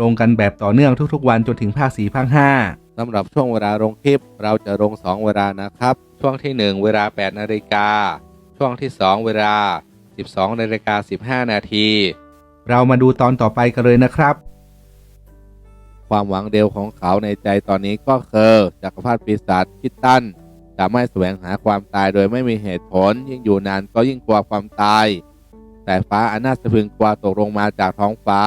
ลงกันแบบต่อเนื่องทุกๆ วันจนถึงภาค4ภาค5สำหรับช่วงเวลาลงคลิป เราจะลง 2 เวลานะครับ ช่วงที่ 1 เวลา 8 นาฬิกา ช่วงที่ 2 เวลา 12 นาฬิกา 15 นาที เรามาดูตอนต่อไปกันเลยนะครับ ความหวังเดียวของเขาในใจตอนนี้ก็คือจักรพรรดิปีศาจคิดตันจะไม่แสวงหาความตายโดยไม่มีเหตุผล ยิ่งอยู่นานก็ยิ่งกลัวความตาย แต่ฟ้าอันน่าสะพรึงกลัวตกลงมาจากท้องฟ้า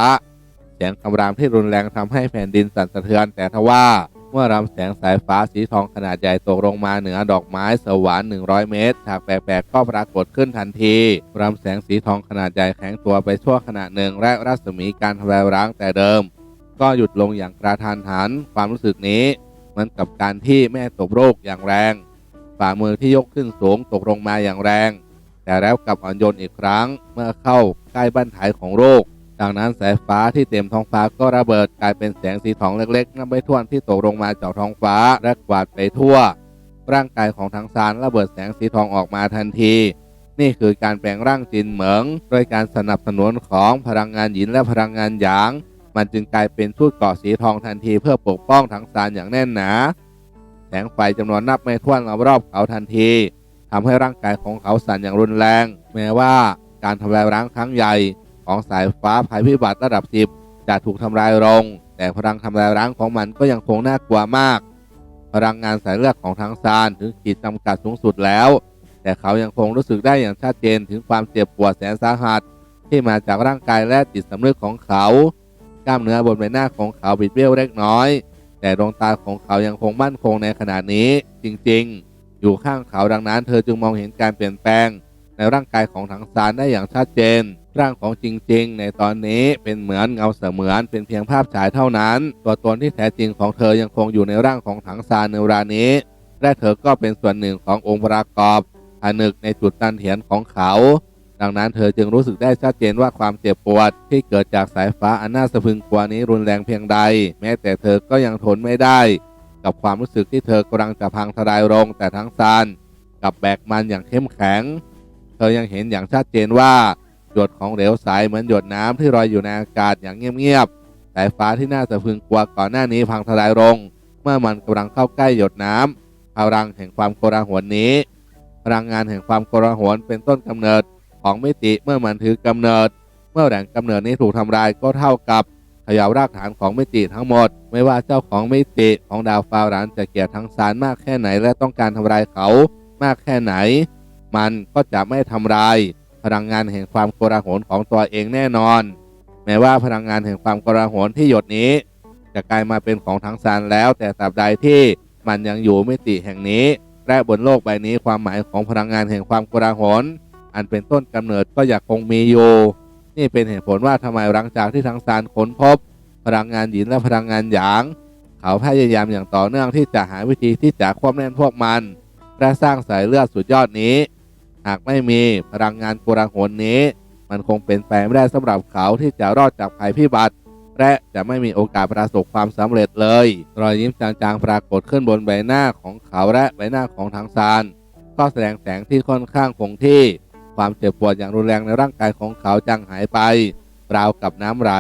เสียงคำรามที่รุนแรงทำให้แผ่นดินสั่นสะเทือน แต่ทว่าเมื่อรำแสงสายฟ้าสีทองขนาดใหญ่ตกลงมาเหนือดอกไม้สวรรค์100 เมตรฉากแปลกๆก็ปรากฏขึ้นทันทีรำแสงสีทองขนาดใหญ่แข็งตัวไปชั่วขณะหนึ่งและรัศมีการทำลายร้างแต่เดิม ก็หยุดลงอย่างกระทันหันความรู้สึกนี้เหมือนกับการที่แม่ตกโรคอย่างแรง ฝ่ามือที่ยกขึ้นสูงตกลงมาอย่างแรง แต่แล้วกลับอ่อนโยนอีกครั้งเมื่อเข้าใกล้บั้นท้ายของโรค ดังนั้นสายฟ้าที่เต็มท้องฟ้าก็ระเบิดกลายเป็นแสงสีทองเล็กๆนับไม่ถ้วนที่ตกลงมาจากท้องฟ้าและกวาดไปทั่ว ร่างกายของทางซานระเบิดแสงสีทองออกมาทันที นี่คือการแปลงร่างจินเหมิงโดยการสนับสนุนของพลังงานหยินและพลังงานหยาง มันจึงกลายเป็นทูตเกาะสีทองทันทีเพื่อปกป้องทางซานอย่างแน่นหนา แสงไฟจำนวนนับไม่ถ้วนรอบเขาทันทีทำให้ร่างกายของเขาสั่นอย่างรุนแรง แม้ว่าการทำลายร้างครั้งใหญ่ ของสายฟ้าภัยพิบัติระดับสิบจะถูกทำลายลง แต่พลังทำลายร้างของมันก็ยังคงน่ากลัวมาก พลังงานสายเลือดของทางซานถึงขีดจำกัดสูงสุดแล้ว แต่เขายังคงรู้สึกได้อย่างชัดเจนถึงความเจ็บปวดแสนสาหัส ที่มาจากร่างกายและจิตสำนึกของเขา กล้ามเนื้อบนใบหน้าของเขาบิดเบี้ยวเล็กน้อย แต่ดวงตาของเขายังคงมั่นคงในขณะนี้จริงๆอยู่ข้างเขาดังนั้นเธอจึงมองเห็นการเปลี่ยนแปลง ในร่างกายของถังซานได้อย่างชัดเจน ร่างของจริง ๆ ในตอนนี้เป็นเหมือนเงาเสมือนเป็นเพียงภาพฉายเท่านั้น ตัวตนที่แท้จริงของเธอยังคงอยู่ในร่างของถังซานในเวลานี้ และเธอก็เป็นส่วนหนึ่งขององค์ประกอบผนึกในจุดตันเถียนของเขา ดังนั้นเธอจึงรู้สึกได้ชัดเจนว่าความเจ็บปวดที่เกิดจากสายฟ้าอันน่าสะพรึงกลัวนี้รุนแรงเพียงใด แม้แต่เธอก็ยังทนไม่ได้ กับความรู้สึกที่เธอกำลังจะพังทลายลงแต่ทั้งซานกับแบกมันอย่างเข้มแข็ง เธอยังเห็นอย่างชัดเจนว่า หยดของเหลวใสเหมือนหยดน้ำที่ลอยอยู่ในอากาศอย่างเงียบๆสายฟ้าที่น่าสะพึงกลัวก่อนหน้านี้พังทลายลง เมื่อมันกำลังเข้าใกล้หยดน้ำพลังแห่งความโกลาหลนี้ พลังงานแห่งความโกลาหลเป็นต้นกำเนิดของมิติเมื่อมันถือกำเนิด เมื่อแหล่งกำเนิดนี้ถูกทำลายก็เท่ากับขย่ารากฐานของมิติทั้งหมด ไม่ว่าเจ้าของมิติของดาวฟาวรานจะเกลียดทั้งซานมากแค่ไหนและต้องการทำลายเขามากแค่ไหน มันก็จะไม่ทำลาย พลังงานแห่งความโกลาหลของตัวเองแน่นอน แม้ว่าพลังงานแห่งความโกลาหลที่หยดนี้ จะกลายมาเป็นของทั้งซานแล้ว แต่ตราบใดที่มันยังอยู่มิติแห่งนี้ และบนโลกใบนี้ความหมายของพลังงานแห่งความโกลาหลอันเป็นต้นกำเนิดก็ยังคงมีอยู่นี่เป็นเหตุผลว่าทำไมหลังจากที่ทั้งซานค้นพบ พลังงานหยินและพลังงานหยางเขาพยายามอย่างต่อเนื่องที่จะหาวิธีที่จะควบแน่นพวกมันและสร้างสายเลือดสุดยอดนี้ หากไม่มีพลังงานโกลาหลนี้ มันคงเป็นไปไม่ได้สำหรับเขาที่จะรอดจากภัยพิบัติ และจะไม่มีโอกาสประสบความสำเร็จเลย รอยยิ้มจางๆปรากฏขึ้นบนใบหน้าของเขาและใบหน้าของทางซานก็แสดงแสงที่ค่อนข้างคงที่ ความเจ็บปวดอย่างรุนแรงในร่างกายของเขาจางหายไปราวกับน้ำไหล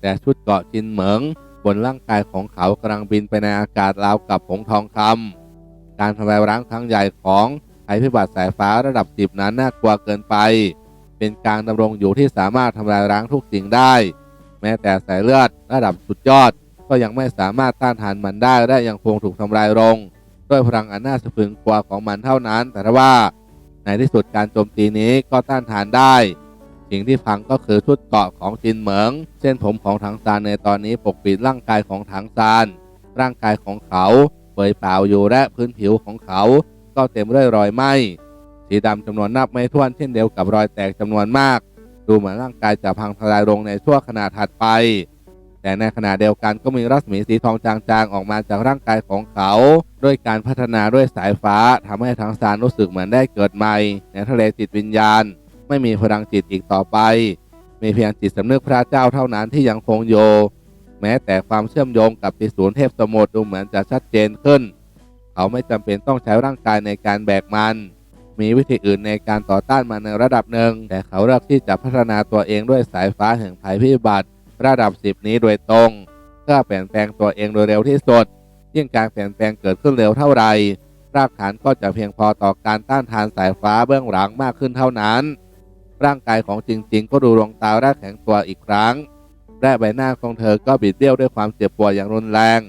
แต่ชุดเกาะจินเหมิง บนร่างกายของเขากำลังบินไปในอากาศราวกับผงทองคำการทำลายร้างครั้งใหญ่ของ ภัยพิบัติสายฟ้าระดับสิบนั้นน่ากลัวเกินไป เป็นการดำรงอยู่ที่สามารถทำลายร้างทุกสิ่งได้ แม้แต่สายเลือดระดับสุดยอด ก็ยังไม่สามารถต้านทานมันได้และยังคงถูกทำลายลงด้วยพลังอันน่าสะพรึงกลัวของมันเท่านั้น แต่ถ้าว่า ในที่สุดการโจมตีนี้ก็ต้านทานได้ สิ่งที่พังก็คือชุดเกาะของจินเหมิง เส้นผมของถังซานในตอนนี้ปกปิดร่างกายของถังซาน ร่างกายของเขาเปยเปล่าอยู่และพื้นผิวของเขา ก็เต็มด้วยรอยไหม้สีดำจำนวนนับไม่ถ้วนเช่นเดียวกับรอยแตกจำนวนมาก ดูเหมือนร่างกายจะพังทลายลงในชั่วขณะถัดไป แต่ในขณะเดียวกันก็มีรัศมีสีทองจางๆ ออกมาจากร่างกายของเขา ด้วยการพัฒนาด้วยสายฟ้าทำให้ทั้งซานรู้สึกเหมือนได้เกิดใหม่ ในทะเลจิตวิญญาณ ไม่มีพลังจิตอีกต่อไป มีเพียงจิตสำนึกพระเจ้าเท่านั้นที่ยังคงอยู่แม้แต่ความเชื่อมโยงกับติศูนย์เทพสมุทรดูเหมือนจะชัดเจนขึ้น เขาไม่จำเป็นต้องใช้ร่างกายในการแบกมัน มีวิธีอื่นในการต่อต้านมันในระดับหนึ่ง แต่เขาเลือกที่จะพัฒนาตัวเองด้วยสายฟ้าแห่งภัยพิบัติ ระดับ 10 นี้โดยตรง เพื่อเปลี่ยนแปลงตัวเองโดยเร็วที่สุด ยิ่งการเปลี่ยนแปลงเกิดขึ้นเร็วเท่าไหร่รากฐานก็จะเพียงพอต่อการต้านทานสายฟ้าเบื้องหลังมากขึ้นเท่านั้น ร่างกายของจริง ๆ ก็ดูดวงตาแรกแข็งตัวอีกครั้งและใบหน้าของเธอก็บิดเบี้ยวด้วยความเจ็บปวดอย่างรุนแรง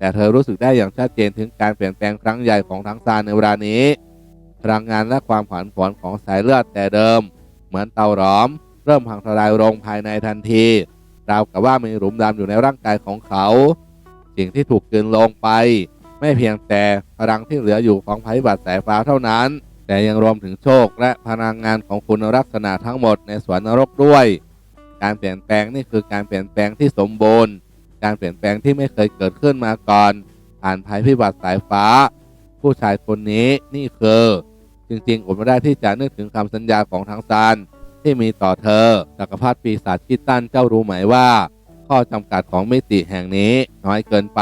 แต่เธอรู้สึกได้อย่างชัดเจนถึงการเปลี่ยนแปลงครั้งใหญ่ของทั้งซานในเวลานี้ พลังงานและความผันผวนของสายเลือดแต่เดิม เหมือนเตาหลอม เริ่มพังทลายลงภายในทันทีราวกับว่ามีหลุมดำอยู่ในร่างกายของเขา สิ่งที่ถูกกลืนลงไป ไม่เพียงแต่พลังที่เหลืออยู่ของภัยบัติสายฟ้าเท่านั้น แต่ยังรวมถึงโชคและพลังงานของคุณลักษณะทั้งหมดในสวนนรกด้วย การเปลี่ยนแปลงนี่คือการเปลี่ยนแปลงที่สมบูรณ์ การเปลี่ยนแปลงที่ไม่เคยเกิดขึ้นมาก่อน ผ่านภัยพิบัติสายฟ้า ผู้ชายคนนี้นี่คือ จริงๆอดไม่ได้ที่จะนึกถึงคำสัญญาของทางซานที่มีต่อเธอจักรพรรดิปีศาจคิดตันเจ้ารู้ไหมว่า ข้อจำกัดของมิติแห่งนี้น้อยเกินไป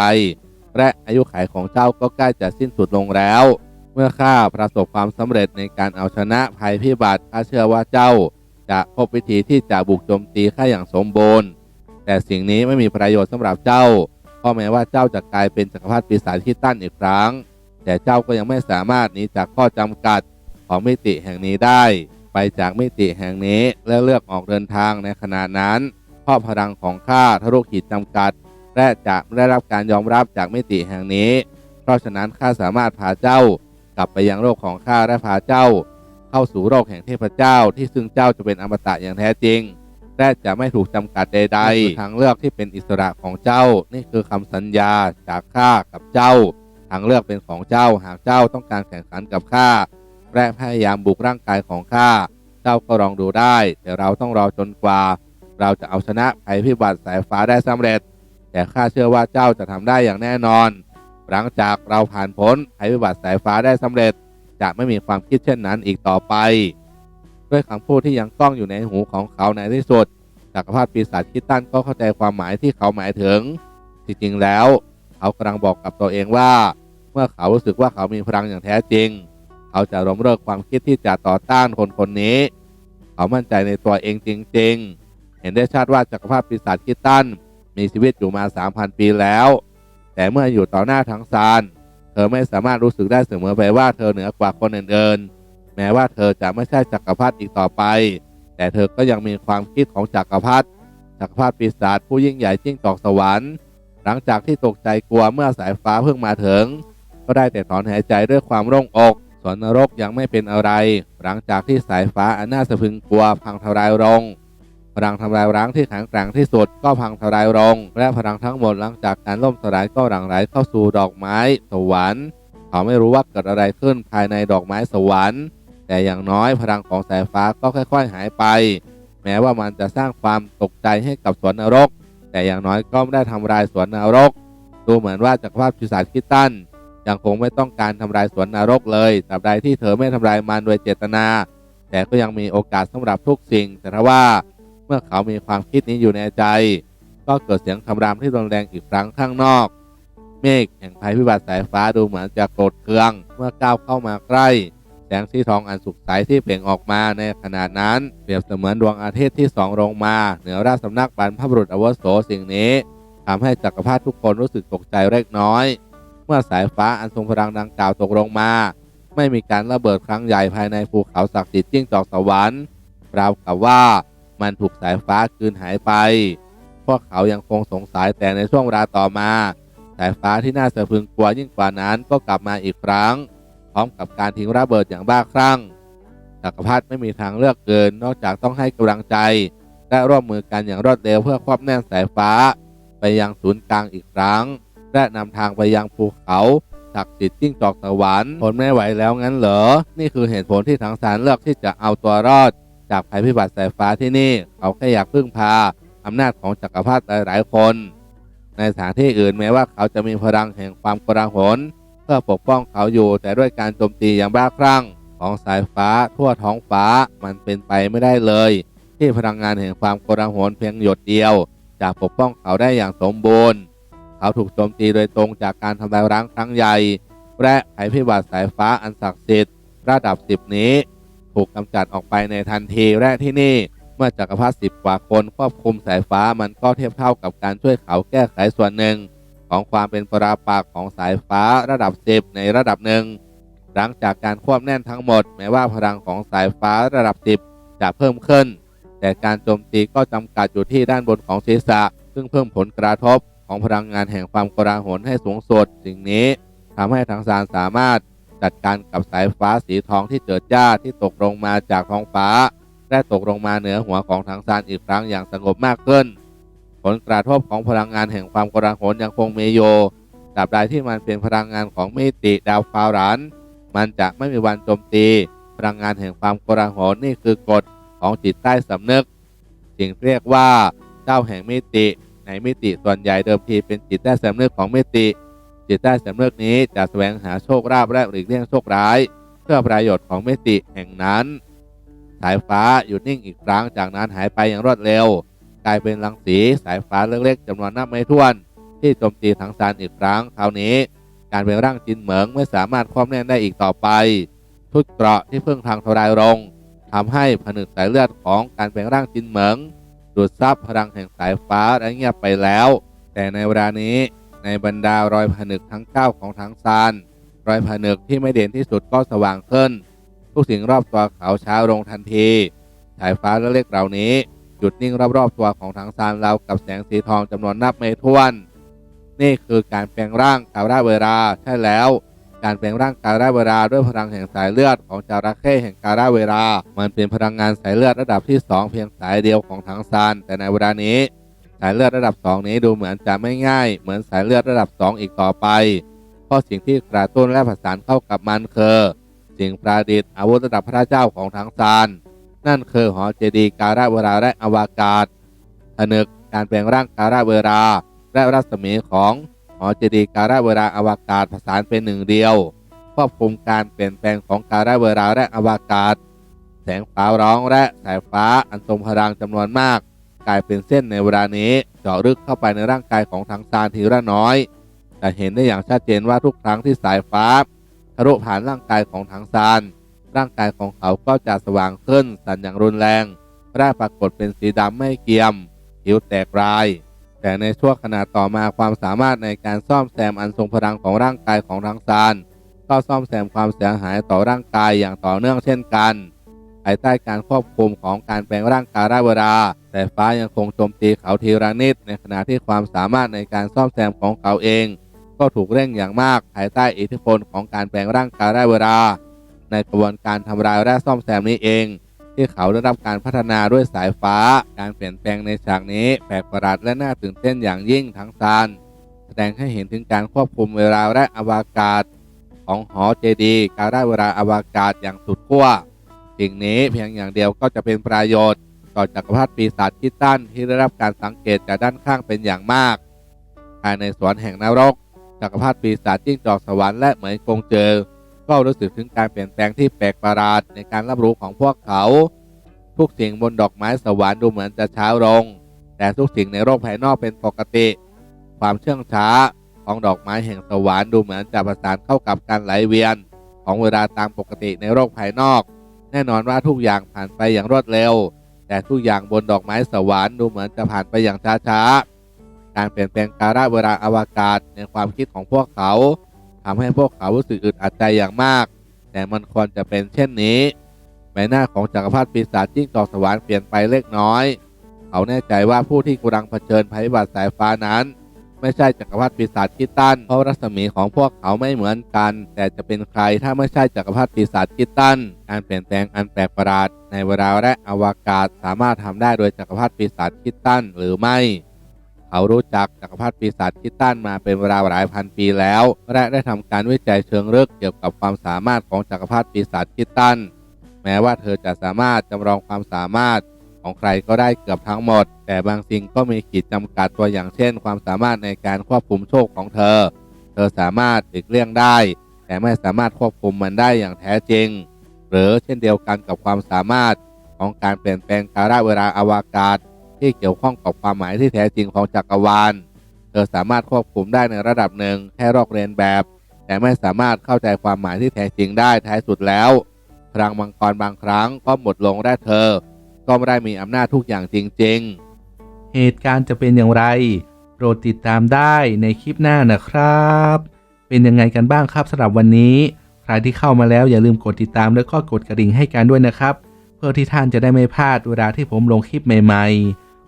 และอายุขัยของเจ้าก็ใกล้จะสิ้นสุดลงแล้ว เมื่อข้าประสบความสำเร็จในการเอาชนะภัยพิบัติข้าเชื่อว่าเจ้า จะพบวิธีที่จะบุกโจมตีข้าอย่างสมบูรณ์ แต่สิ่งนี้ไม่มีประโยชน์สำหรับเจ้าเพราะแม้ว่าเจ้าจะกลายเป็นจักรพรรดิปีศาจคิดตันอีกครั้ง แต่เจ้าก็ยังไม่สามารถหนีจากข้อจำกัดของมิติแห่งนี้ได้ ไปจากมิติแห่งนี้และเลือกออกเดินทางในขณะนั้นเพราะพลังของข้าทะลุขีดจำกัด และจะได้รับการยอมรับจากมิติแห่งนี้ เพราะฉะนั้นข้าสามารถพาเจ้ากลับไปยังโลกของข้าและพาเจ้า เข้าสู่โลกแห่งเทพเจ้าที่ซึ่งเจ้าจะเป็นอมตะอย่างแท้จริง และจะไม่ถูกจำกัดใดๆนี่คือทางเลือกที่เป็นอิสระของเจ้า นี่คือคำสัญญาจากข้ากับเจ้า ทางเลือกเป็นของเจ้า หากเจ้าต้องการแข่งขันกับข้าและพยายามบุกร่างกายของข้า เจ้าก็ลองดูได้ แต่เราต้องรอจนกว่า เราจะเอาชนะภัยพิบัติสายฟ้าได้สำเร็จ แต่ข้าเชื่อว่าเจ้าจะทำได้อย่างแน่นอน หลังจากเราผ่านพ้นภัยพิบัติสายฟ้าได้สำเร็จ จะไม่มีความคิดเช่นนั้นอีกต่อไป ด้วยคำพูดที่ยังก้องอยู่ในหูของเขาในที่สุดจักรพรรดิปีศาจคิดตันก็เข้าใจความหมายที่เขาหมายถึง จริงๆแล้ว เขากำลังบอกกับตัวเองว่า เมื่อเขารู้สึกว่าเขามีพลังอย่างแท้จริง เขาจะล้มเลิกความคิดที่จะต่อต้านคนคนนี้ เขามั่นใจในตัวเองจริง ๆ เห็นได้ชัดว่าจักรพรรดิปีศาจคิดตันมีชีวิตอยู่มา 3,000 ปีแล้ว แต่เมื่ออยู่ต่อหน้าทั้งซานเธอไม่สามารถรู้สึกได้เสมอไปว่าเธอเหนือกว่าคนอื่นๆ แม้ว่าเธอจะไม่ใช่จักรพรรดิอีกต่อไป แต่เธอก็ยังมีความคิดของจักรพรรดิจักรพรรดิปีศาจผู้ยิ่งใหญ่จิ้งจอกสวรรค์หลังจากที่ตกใจกลัวเมื่อสายฟ้าเพิ่งมาถึง ก็ได้แต่ถอนหายใจด้วยความโล่งอกสวนนรกยังไม่เป็นอะไร หลังจากที่สายฟ้าอันน่าสะพรึงกลัวพังทลายลงพลังทำลายร้างที่แข็งแกร่งที่สุดก็พังทลายลงและพลังทั้งหมดหลังจากการล่มสลายก็หลั่งไหลเข้าสู่ดอกไม้ สวรรค์ เขาไม่รู้ว่าเกิดอะไรขึ้นภายในดอกไม้สวรรค์ แต่อย่างน้อยพลังของสายฟ้าก็ค่อย ๆ หายไป แม้ว่ามันจะสร้างความตกใจให้กับสวนนรก แต่อย่างน้อยก็ไม่ได้ทำลายสวนนรก ดูเหมือนว่าจักรพรรดิปีศาจคิดตันยังคงไม่ต้องการทำลายสวนนรกเลยตราบใดที่เธอไม่ทำลายมันโดยเจตนา แต่ก็ยังมีโอกาสสำหรับทุกสิ่ง แต่ถ้าว่าเมื่อเขามีความคิดนี้อยู่ในใจ ก็เกิดเสียงคำรามที่รุนแรงอีกครั้งข้างนอก เมฆแห่งภัยพิบัติสายฟ้าดูเหมือนจะโกรธเคือง เมื่อก้าวเข้ามาใกล้ แสงสีทองอันสุกใสที่เปล่งออกมาในขณะนั้นเปรียบเสมือนดวงอาทิตย์ที่สองลงมา เหนือราชสำนักบรรพบุรุษอวโสสิ่งนี้ทำให้จักรพรรดิทุกคนรู้สึกตกใจเล็กน้อย เมื่อสายฟ้าอันทรงพลังดังกล่าวตกลงมา ไม่มีการระเบิดครั้งใหญ่ภายในภูเขาศักดิ์สิทธิ์จิ้งจอกสวรรค์ราวกับว่ามันถูกสายฟ้ากลืนหายไป พวกเขายังคงสงสัยแต่ในช่วงเวลาต่อมา สายฟ้าที่น่าสะพรึงกลัวยิ่งกว่านั้นก็กลับมาอีกครั้ง ร้อมกับการทิ้งระเบิดอย่างบ้าคลั่งจักรพรรดิไม่มีทางเลือกเกิน นอกจากต้องให้กำลังใจ และร่วมมือกันอย่างรวดเร็วเพื่อควบแน่นสายฟ้า ไปยังศูนย์กลางอีกครั้ง และนำทางไปยังภูเขาศักดิ์สิทธิ์จิ้งจอกสวรรค์ทนไม่ไหวแล้วงั้นเหรอ นี่คือเหตุผลที่ทางสารเลือกที่จะเอาตัวรอด จากภัยพิบัติสายฟ้าที่นี่ เขาแค่อยากพึ่งพาอำนาจของจักรพรรดิหลายๆคน ในสถานที่อื่นแม้ว่าเขาจะมีพลังแห่งความกราหน พื่อปกป้องเขาอยู่ แต่ด้วยการโจมตีอย่างบ้าคลั่งของสายฟ้าทั่วท้องฟ้ามันเป็นไปไม่ได้เลย ที่พลังงานแห่งความโกราหนเพียงหยดเดียว จะปกป้องเขาได้อย่างสมบูรณ์ เขาถูกโจมตีโดยตรงจากการทำลายร้างครั้งใหญ่ และภัยพิบัติสายฟ้าอันศักดิ์สิทธิ์ระดับสิบนี้ ถูกกำจัดออกไปในทันทีและที่นี่เมื่อจักรพรรดิสิบกว่าคนควบคุมสายฟ้ามันก็เทียบเท่ากับการช่วยเขาแก้ไขส่วนหนึ่ง ของความเป็นปราปากของสายฟ้าระดับสิบในระดับหนึ่งหลังจากการควบแน่นทั้งหมด แม้ว่าพลังของสายฟ้าระดับสิบจะเพิ่มขึ้น แต่การโจมตีก็จำกัดอยู่ที่ด้านบนของศีรษะ ซึ่งเพิ่มผลกระทบของพลังงานแห่งความกราหนให้สูงสุดสิ่งนี้ทำให้ทางซานสามารถจัดการกับสายฟ้าสีทองที่เจิดจ้าที่ตกลงมาจากท้องฟ้า และตกลงมาเหนือหัวของทางซานอีกครั้งอย่างสงบมากขึ้น ลกระทบของพลังงานแห่งความกราหนยังคงมีอยู่ตราบใดที่มันเป็นพลังงานของมิติดาวฟารันมันจะไม่มีวันโจมตี พลังงานแห่งความกราหนนี่คือกฎของจิตใต้สำนึกสิ่งเรียกว่าเจ้าแห่งมิติในมิติส่วนใหญ่เดิมทีเป็นจิตใต้สำนึกของมิติ จิตใต้สำนึกนี้จะแสวงหาโชคลาภและหลีกเลี่ยงโชคร้าย เพื่อประโยชน์ของมิติแห่งนั้น สายฟ้าหยุดนิ่งอีกครั้งจากนั้นหายไปอย่างรวดเร็ว กลายเป็นรังสีสายฟ้าเล็กๆจำนวนนับไม่ถ้วน ที่โจมตีทั้งซานอีกครั้งคราวนี้ การเป็นร่างจินเหมิงไม่สามารถคว่ำแน่นได้อีกต่อไปชุดเกราะที่เพิ่งทางทลายลงทำให้ผนึกสายเลือดของการเป็นร่างจินเหมิงดูดซับพลังแห่งสายฟ้าและเงียบไปแล้ว แต่ในเวลานี้ในบรรดารอยผนึกทั้ง 9 ของทั้งซาน รอยผนึกที่ไม่เด่นที่สุดก็สว่างขึ้น ทุกสิ่งรอบตัวเขาเช้าลงทันที สายฟ้าเล็กเหล่านี้ หยุดนิ่งรอบๆตัวของทั้งซานเราวกับแสงสีทองจำนวนนับไม่ถ้วน นี่คือการแปลงร่างกาลาเวลาใช่แล้ว การแปลงร่างกาลาเวลาด้วยพลังแห่งสายเลือดของจาระเข้แห่งกาลาเวลา มันเป็นพลังงานสายเลือดระดับที่ 2 เพียงสายเดียวของทั้งซานแต่ในเวลานี้สายเลือดระดับ 2 นี้ดูเหมือนจะไม่ง่าย เหมือนสายเลือดระดับ 2 อีกต่อไป เพราะสิ่งที่กระตุ้นและผสานเข้ากับมันคือสิ่งประดิษฐ์อาวุธระดับพระเจ้าของทั้งซาน นั่นคือหอเจดีย์กาลาเวลาและอวกาศผนึกการแปลงร่างกาลาเวลาและรัศมีของหอเจดีย์การาเวลาอวกาศผสานเป็นหนึ่งเดียวควบคุมการเปลี่ยนแปลงของการาเวลาและอวกาศ แสงฟ้าร้องและสายฟ้าอันทรงพลังจำนวนมาก กลายเป็นเส้นในเวลานี้เจาะลึกเข้าไปในร่างกายของทางซานทีละน้อยแต่เห็นได้อย่างชัดเจนว่าทุกครั้งที่สายฟ้าทะลุผ่านร่างกายของทางซาน ร่างกายของเขาก็จะสว่างขึ้นสั่นอย่างรุนแรงร่างปรากฏเป็นสีดำไม่เกียม ผิวแตกราย แต่ในช่วงขณะต่อมาความสามารถในการซ่อมแซมอันทรงพลังของร่างกายของทางซานก็ซ่อมแซมความเสียหายต่อร่างกายอย่างต่อเนื่องเช่นกันภายใต้การควบคุมของการแปลงร่างกายราเวลาแต่ฟ้ายังคงโจมตีเขาทีละนิดในขณะที่ความสามารถในการซ่อมแซมของเขาเอง ก็ถูกเร่งอย่างมากภายใต้อิทธิพลของการแปลงร่างกายราเวลา ในกระบวนการทำลายและซ่อมแซมนี้เอง ที่เขาได้รับการพัฒนาด้วยสายฟ้า การเปลี่ยนแปลงในฉากนี้แปลกประหลาดและน่าตื่นเต้นอย่างยิ่งทั้งซานแสดงให้เห็นถึงการควบคุมเวลาและอวกาศ ของหอเจดีการได้เวลาอวกาศอย่างสุดขั้วสิ่งนี้เพียงอย่างเดียวก็จะเป็นประโยชน์ ต่อจักรพรรดิปีศาจคิดตันที่ได้รับการสังเกตจากด้านข้างเป็นอย่างมากภายในสวนแห่งนรกจักรพรรดิปีศาจจิ้งจอกสวรรค์และเหมยกงเจอ ก็รู้สึกถึงการเปลี่ยนแปลงที่แปลกประหลาดในการรับรู้ของพวกเขา ทุกสิ่งบนดอกไม้สวรรค์ดูเหมือนจะช้าลง แต่ทุกสิ่งในโลกภายนอกเป็นปกติ ความเชื่องช้าของดอกไม้แห่งสวรรค์ดูเหมือนจะประสานเข้ากับการไหลเวียน ของเวลาตามปกติในโลกภายนอก แน่นอนว่าทุกอย่างผ่านไปอย่างรวดเร็ว แต่ทุกอย่างบนดอกไม้สวรรค์ดูเหมือนจะผ่านไปอย่างช้าๆการเปลี่ยนแปลงการะเวลาอวกาศในความคิดของพวกเขา ทำให้พวกเขารู้สึกอึดอัดใจอย่างมาก แต่มันควรจะเป็นเช่นนี้ใบหน้าของจักรพรรดิปีศาจจิ้งจอกสวรรค์เปลี่ยนไปเล็กน้อย เขาแน่ใจว่าผู้ที่กำลังเผชิญภัยพิบัติสายฟ้านั้น ไม่ใช่จักรพรรดิปีศาจคิตันเพราะรัศมีของพวกเขาไม่เหมือนกัน แต่จะเป็นใครถ้าไม่ใช่จักรพรรดิปีศาจคิตันการเปลี่ยนแปลงอันแปลกประหลาดในเวลาและอวกาศสามารถทำได้โดยจักรพรรดิปีศาจคิตันหรือไม่ เขารู้จักจักรพรรดิปีศาจคิดตันมาเป็นเวลาหลายพันปีแล้ว และได้ทำการวิจัยเชิงลึกเกี่ยวกับความสามารถของจักรพรรดิปีศาจคิดตัน แม้ว่าเธอจะสามารถจำลองความสามารถของใครก็ได้เกือบทั้งหมด แต่บางสิ่งก็มีขีดจำกัดตัวอย่างเช่น ความสามารถในการควบคุมโชคของเธอ เธอสามารถหลีกเลี่ยงได้ แต่ไม่สามารถควบคุมมันได้อย่างแท้จริง หรือเช่นเดียวกันกับความสามารถของการเปลี่ยนแปลงกาลเวลาอวกาศ ที่เกี่ยวข้องกับความหมายที่แท้จริงของจักรวาล เธอสามารถควบคุมได้ในระดับหนึ่งแค่รอกเรียนแบบ แต่ไม่สามารถเข้าใจความหมายที่แท้จริงได้ท้ายสุดแล้วพลังมังกรบางครั้งก็หมดลงและเธอ ก็ไม่ได้มีอำนาจทุกอย่างจริง ๆ เหตุการณ์จะเป็นอย่างไรโปรดติดตามได้ในคลิปหน้านะครับ เป็นยังไงกันบ้างครับสำหรับวันนี้ ใครที่เข้ามาแล้วอย่าลืมกดติดตามแล้วก็กดกระดิ่งให้กันด้วยนะครับ เพื่อที่ท่านจะได้ไม่พลาดเวลาที่ผมลงคลิปใหม่ ๆ